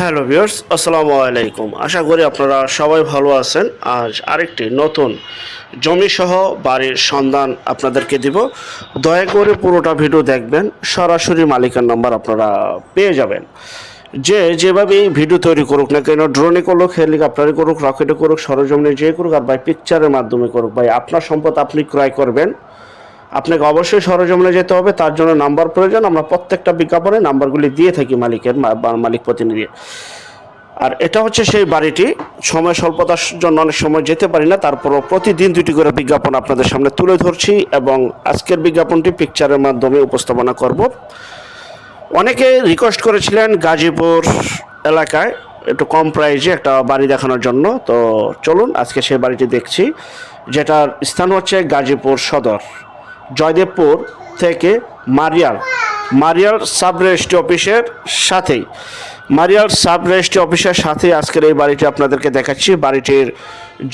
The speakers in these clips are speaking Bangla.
হ্যালো ভিউয়ার্স, আসসালামু আলাইকুম। আশা করি আপনারা সবাই ভালো আছেন। আজ আরেকটি নতুন জমি সহ বাড়ির সন্ধান আপনাদেরকে দিব। দয়া করে পুরোটা ভিডিও দেখবেন, সরাসরি মালিকের নাম্বার আপনারা পেয়ে যাবেন। যে যেভাবেই ভিডিও তৈরি করুক না কেন ড্রোনে করুক, হেলিকপ্টারে করুক রকেটে করুক, সরজমিনে যে করুক, আর ভাই পিকচারের মাধ্যমে করুক, ভাই আপনার সম্পদ আপনি ক্রয় করবেন। আপনাকে অবশ্যই সরজমিনে যেতে হবে, তার জন্য নাম্বার প্রয়োজন। আমরা প্রত্যেকটা বিজ্ঞাপনে নাম্বারগুলি দিয়ে থাকি মালিকের মালিক প্রতিনিধি। আর এটা হচ্ছে সেই বাড়িটি। সময় স্বল্পতার জন্য অনেক সময় যেতে পারি না, তারপরও প্রতিদিন দুটি করে বিজ্ঞাপন আপনাদের সামনে তুলে ধরছি এবং আজকের বিজ্ঞাপনটি পিকচারের মাধ্যমে উপস্থাপনা করব। অনেকে রিকোয়েস্ট করেছিলেন গাজীপুর এলাকায় একটু কম প্রাইজে একটা বাড়ি দেখানোর জন্য। তো চলুন, আজকে সেই বাড়িটি দেখছি, যেটার স্থান হচ্ছে গাজীপুর সদর। জয়দেবপুর থেকে মারিয়াল। মারিয়াল সাব রেজিস্ট্রি অফিসের সাথেই। মারিয়াল সাব রেজিস্ট্রি অফিসের সাথেই আজকের এই বাড়িটি আপনাদেরকে দেখাচ্ছি। বাড়িটির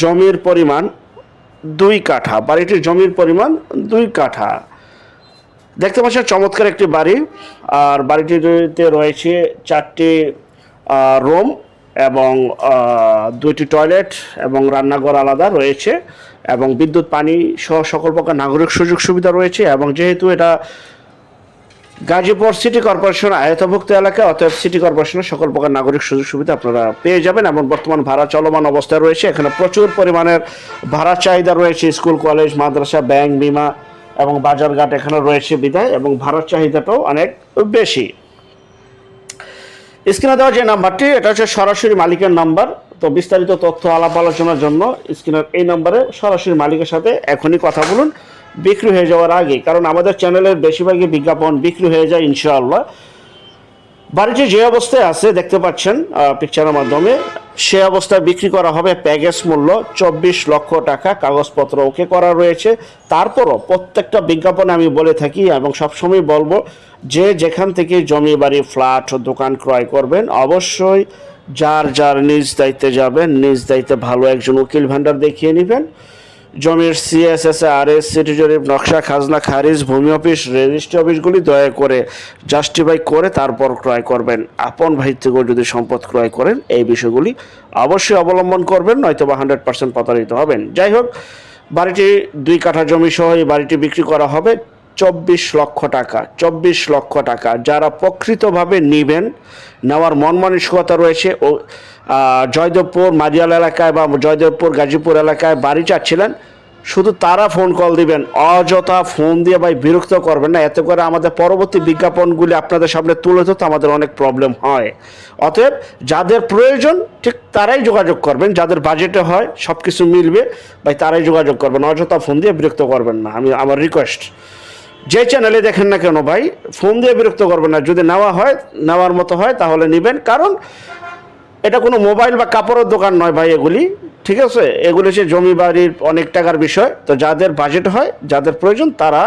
জমির পরিমাণ দুই কাঠা। বাড়িটির জমির পরিমাণ দুই কাঠা। দেখতে পাচ্ছেন চমৎকার একটি বাড়ি। আর বাড়িটিতে রয়েছে চারটি রুম। এবং দুইটি টয়লেট এবং রান্নাঘর আলাদা রয়েছে এবং বিদ্যুৎ, পানি সহ সকল প্রকার নাগরিক সুযোগ সুবিধা রয়েছে এবং যেহেতু এটা গাজীপুর সিটি কর্পোরেশন আয়তভুক্ত এলাকা, অতএব সিটি কর্পোরেশনের সকল প্রকার নাগরিক সুযোগ সুবিধা আপনারা পেয়ে যাবেন এবং বর্তমান ভাড়া চলমান অবস্থায় রয়েছে। এখানে প্রচুর পরিমাণের ভাড়া চাহিদা রয়েছে, স্কুল, কলেজ, মাদ্রাসা, ব্যাংক, বিমা এবং বাজারঘাট এখানে রয়েছে বিদায় এবং ভাড়ার চাহিদাটাও অনেক বেশি। স্ক্রিনে দেওয়া যে নাম্বারটি, এটা হচ্ছে সরাসরি মালিকের নাম্বার। তো বিস্তারিত তথ্য, আলাপ আলোচনার জন্য স্ক্রিনের এই নাম্বারে সরাসরি মালিকের সাথে এখনই কথা বলুন। বিক্রি হয়ে যাওয়ার আগে কারণ আমাদের চ্যানেলের বেশিরভাগই বিজ্ঞাপন বিক্রি হয়ে যায়, ইনশাআল্লাহ। বাড়িটি যে অবস্থায় আছে, দেখতে পাচ্ছেন পিকচারের মাধ্যমে। সে অবস্থায় বিক্রি করা হবে প্যাকেজ মূল্য চব্বিশ লক্ষ টাকা, কাগজপত্র ওকে করা রয়েছে। তারপরও প্রত্যেকটা বিজ্ঞাপনে আমি বলে থাকি এবং সবসময় বলব যে যেখান থেকে জমি, বাড়ি, ফ্ল্যাট, দোকান ক্রয় করবেন, অবশ্যই যার যার নিজ দায়িত্বে যাবেন, নিজ দায়িত্বে ভালো একজন উকিল ভান্ডার দেখিয়ে নেবেন। জমির সিএসএসআরএস আর এস সিটি জরিপ নকশা, খাজনা, খারিজ, ভূমি অফিস, রেজিস্ট্রি অফিসগুলি দয়া করে জাস্টিফাই করে তারপর ক্রয় করবেন। আপন ভাই থেকেও যদি সম্পদ ক্রয় করেন, এই বিষয়গুলি অবশ্যই অবলম্বন করবেন নয়তো বা হান্ড্রেড পারসেন্ট প্রতারিত হবেন। যাই হোক, বাড়িটি দুই কাঠা জমি সহ এই বাড়িটি বিক্রি করা হবে। চব্বিশ লক্ষ টাকা, চব্বিশ লক্ষ টাকা। যারা প্রকৃতভাবে নিবেন, নেওয়ার মন মানসিকতা রয়েছে ও জয়দেবপুর মারিয়াল এলাকায় বা জয়দেবপুর গাজীপুর এলাকায় বাড়ি চাচ্ছিলেন, শুধু তারা ফোন কল দিবেন, অযথা ফোন দিয়ে ভাই বিরক্ত করবেন না। এতে করে আমাদের পরবর্তী বিজ্ঞাপনগুলি আপনাদের সামনে তুলে ধরতে আমাদের অনেক প্রবলেম হয়। অতএব যাদের প্রয়োজন, ঠিক তারাই যোগাযোগ করবেন, যাদের বাজেটে হয় সব কিছু মিলবে, ভাই তারাই যোগাযোগ করবেন, অযথা ফোন দিয়ে বিরক্ত করবেন না। আমি, আমার রিকোয়েস্ট যে চ্যানেলে দেখেন না কেন ভাই ফোন দিয়ে বিরক্ত করবেন না। যদি নেওয়া হয়, নেওয়ার মতো হয়, তাহলে নেবেন। কারণ এটা কোনো মোবাইল বা কাপড়ের দোকান নয় ভাই এগুলি, ঠিক আছে? এগুলি হচ্ছে জমি বাড়ির অনেক টাকার বিষয়। তো যাদের বাজেট হয়, যাদের প্রয়োজন, তারা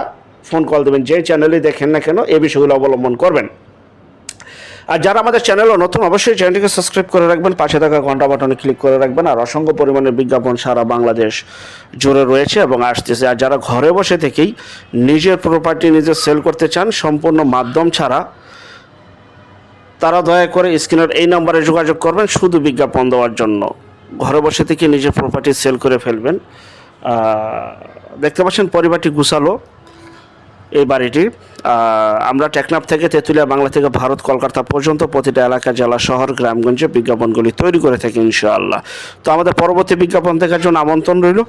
ফোন কল দেবেন। যে চ্যানেলে দেখেন না কেন, এ বিষয়গুলো অবলম্বন করবেন। আর যারা আমাদের চ্যানেলও নতুন, অবশ্যই চ্যানেলটিকে সাবস্ক্রাইব করে রাখবেন, পাশে থাকা ঘণ্টা বাটনে ক্লিক করে রাখবেন, আর অসংখ্য পরিমাণে বিজ্ঞাপন সারা বাংলাদেশ জুড়ে রয়েছে এবং আসতেছে। আর যারা ঘরে বসে থেকেই নিজের প্রপার্টি নিজে সেল করতে চান, সম্পূর্ণ মাধ্যম ছাড়া, তারা দয়া করে স্ক্রিনের এই নম্বরে যোগাযোগ করবেন, শুধু বিজ্ঞাপন দেওয়ার জন্য। ঘরে বসে থেকে নিজের প্রপার্টি সেল করে ফেলবেন। দেখতে পাচ্ছেন, পরিবারটি গুছালো। এই বাড়িটি। আমরা টেকনাফ থেকে তেঁতুলিয়া বাংলা থেকে ভারত কলকাতা পর্যন্ত প্রতিটা এলাকা, জেলা, শহর, গ্রামগঞ্জে বিজ্ঞাপনগুলি তৈরি করে থাকি ইনশাআল্লাহ। তো আমাদের পরবর্তী বিজ্ঞাপন দেখার জন্য আমন্ত্রণ রইল।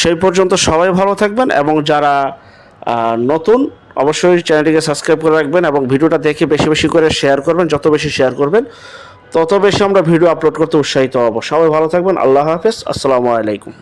সেই পর্যন্ত সবাই ভালো থাকবেন এবং যারা নতুন অবশ্যই চ্যানেলটিকে সাবস্ক্রাইব করে রাখবেন এবং ভিডিওটা দেখে বেশি বেশি করে শেয়ার করবেন, যত বেশি শেয়ার করবেন, তত বেশি আমরা ভিডিও আপলোড করতে উৎসাহিত হব। সবাই ভালো থাকবেন, আল্লাহ হাফেজ, আসসালামু আলাইকুম।